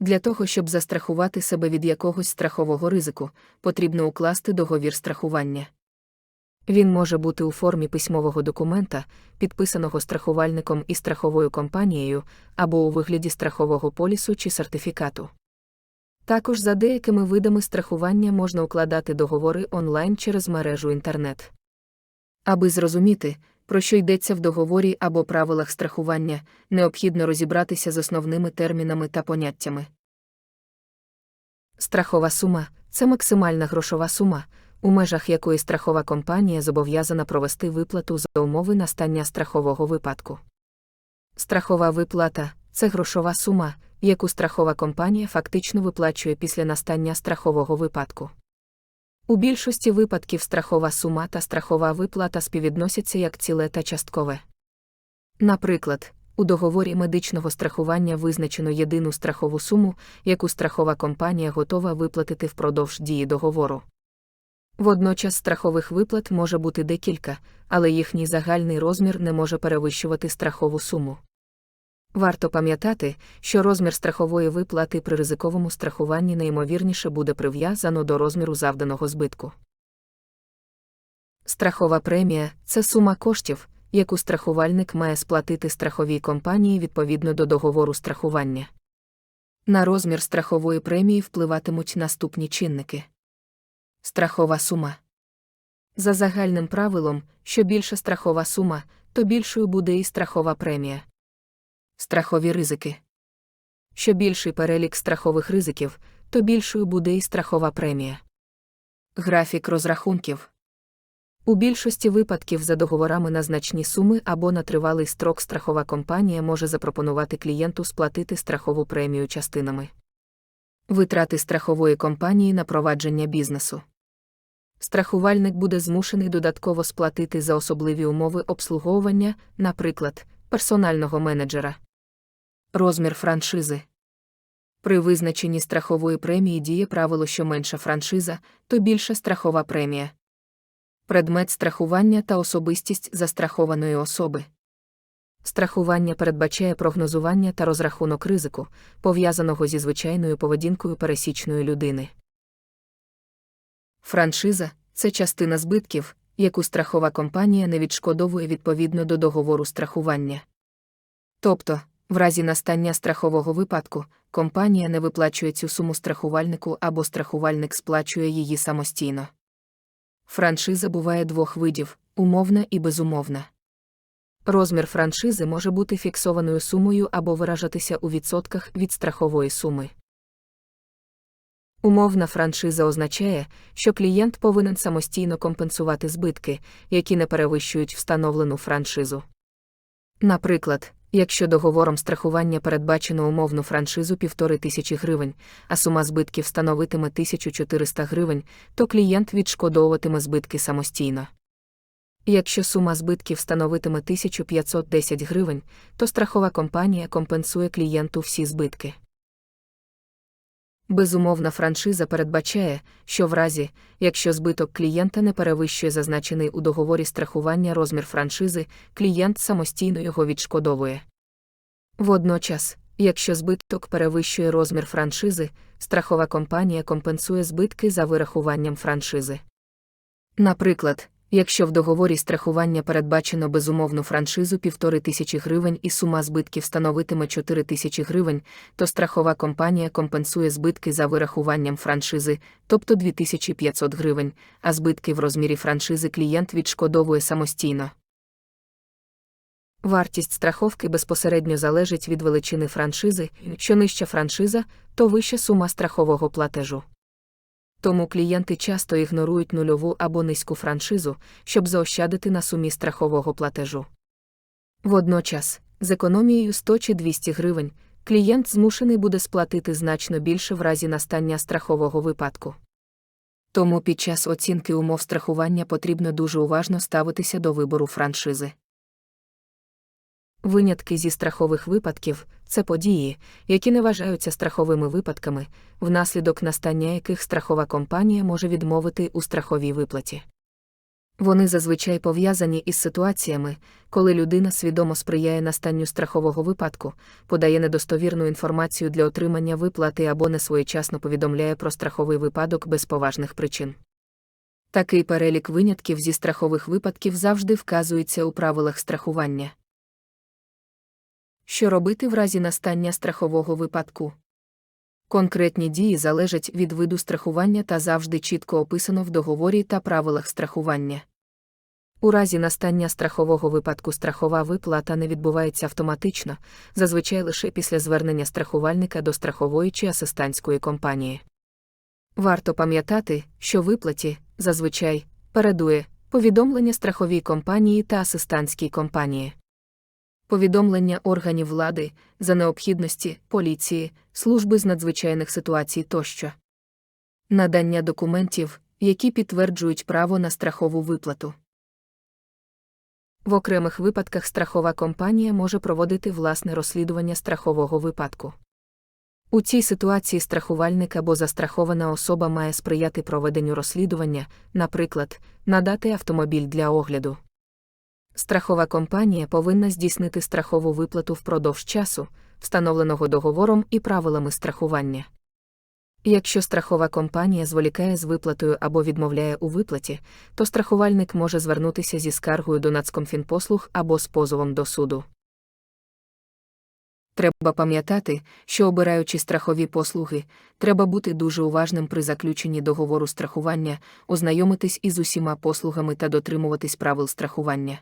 Для того, щоб застрахувати себе від якогось страхового ризику, потрібно укласти договір страхування. Він може бути у формі письмового документа, підписаного страхувальником і страховою компанією, або у вигляді страхового полісу чи сертифікату. Також за деякими видами страхування можна укладати договори онлайн через мережу інтернет. Аби зрозуміти, про що йдеться в договорі або правилах страхування, необхідно розібратися з основними термінами та поняттями. Страхова сума це максимальна грошова сума, у межах якої страхова компанія зобов'язана провести виплату за умови настання страхового випадку. Страхова виплата це грошова сума, яку страхова компанія фактично виплачує після настання страхового випадку. У більшості випадків страхова сума та страхова виплата співвідносяться як ціле та часткове. Наприклад, у договорі медичного страхування визначено єдину страхову суму, яку страхова компанія готова виплатити впродовж дії договору. Водночас страхових виплат може бути декілька, але їхній загальний розмір не може перевищувати страхову суму. Варто пам'ятати, що розмір страхової виплати при ризиковому страхуванні найімовірніше буде прив'язано до розміру завданого збитку. Страхова премія це сума коштів, яку страхувальник має сплатити страховій компанії відповідно до договору страхування. На розмір страхової премії впливатимуть наступні чинники. Страхова сума. За загальним правилом, що більша страхова сума, то більшою буде і страхова премія. Страхові ризики. Що більший перелік страхових ризиків, то більшою буде і страхова премія. Графік розрахунків. У більшості випадків за договорами на значні суми або на тривалий строк страхова компанія може запропонувати клієнту сплатити страхову премію частинами. Витрати страхової компанії на провадження бізнесу. Страхувальник буде змушений додатково сплатити за особливі умови обслуговування, наприклад, персонального менеджера. Розмір франшизи. При визначенні страхової премії діє правило, що менша франшиза, то більша страхова премія. Предмет страхування та особистість застрахованої особи. Страхування передбачає прогнозування та розрахунок ризику, пов'язаного зі звичайною поведінкою пересічної людини. Франшиза це частина збитків, яку страхова компанія не відшкодовує відповідно до договору страхування. Тобто, в разі настання страхового випадку, компанія не виплачує цю суму страхувальнику або страхувальник сплачує її самостійно. Франшиза буває двох видів умовна і безумовна. Розмір франшизи може бути фіксованою сумою або виражатися у відсотках від страхової суми. Умовна франшиза означає, що клієнт повинен самостійно компенсувати збитки, які не перевищують встановлену франшизу. Наприклад, якщо договором страхування передбачено умовну франшизу 1500 гривень, а сума збитків становитиме 1400 гривень, то клієнт відшкодовуватиме збитки самостійно. Якщо сума збитків становитиме 1510 гривень, то страхова компанія компенсує клієнту всі збитки. Безумовна франшиза передбачає, що в разі, якщо збиток клієнта не перевищує зазначений у договорі страхування розмір франшизи, клієнт самостійно його відшкодовує. Водночас, якщо збиток перевищує розмір франшизи, страхова компанія компенсує збитки за вирахуванням франшизи. Наприклад, Якщо в договорі страхування передбачено безумовну франшизу 1500 гривень і сума збитків становитиме 4000 гривень, то страхова компанія компенсує збитки за вирахуванням франшизи, тобто 2500 гривень, а збитки в розмірі франшизи клієнт відшкодовує самостійно. Вартість страховки безпосередньо залежить від величини франшизи, що нижча франшиза, то вища сума страхового платежу. Тому клієнти часто ігнорують нульову або низьку франшизу, щоб заощадити на сумі страхового платежу. Водночас, з економією 100 чи 200 гривень, клієнт змушений буде сплатити значно більше в разі настання страхового випадку. Тому під час оцінки умов страхування потрібно дуже уважно ставитися до вибору франшизи. Винятки зі страхових випадків це події, які не вважаються страховими випадками, внаслідок настання яких страхова компанія може відмовити у страховій виплаті. Вони зазвичай пов'язані із ситуаціями, коли людина свідомо сприяє настанню страхового випадку, подає недостовірну інформацію для отримання виплати або несвоєчасно повідомляє про страховий випадок без поважних причин. Такий перелік винятків зі страхових випадків завжди вказується у правилах страхування. Що робити в разі настання страхового випадку? Конкретні дії залежать від виду страхування та завжди чітко описано в договорі та правилах страхування. У разі настання страхового випадку страхова виплата не відбувається автоматично, зазвичай лише після звернення страхувальника до страхової чи асистентської компанії. Варто пам'ятати, що виплаті, зазвичай, передує повідомлення страховій компанії та асистентській компанії. Повідомлення органів влади за необхідності, поліції, служби з надзвичайних ситуацій тощо. Надання документів, які підтверджують право на страхову виплату. В окремих випадках страхова компанія може проводити власне розслідування страхового випадку. У цій ситуації страхувальник або застрахована особа має сприяти проведенню розслідування, наприклад, надати автомобіль для огляду. Страхова компанія повинна здійснити страхову виплату впродовж часу, встановленого договором і правилами страхування. Якщо страхова компанія зволікає з виплатою або відмовляє у виплаті, то страхувальник може звернутися зі скаргою до Нацкомфінпослуг або з позовом до суду. Треба пам'ятати, що обираючи страхові послуги, треба бути дуже уважним при заключенні договору страхування, ознайомитись із усіма послугами та дотримуватись правил страхування.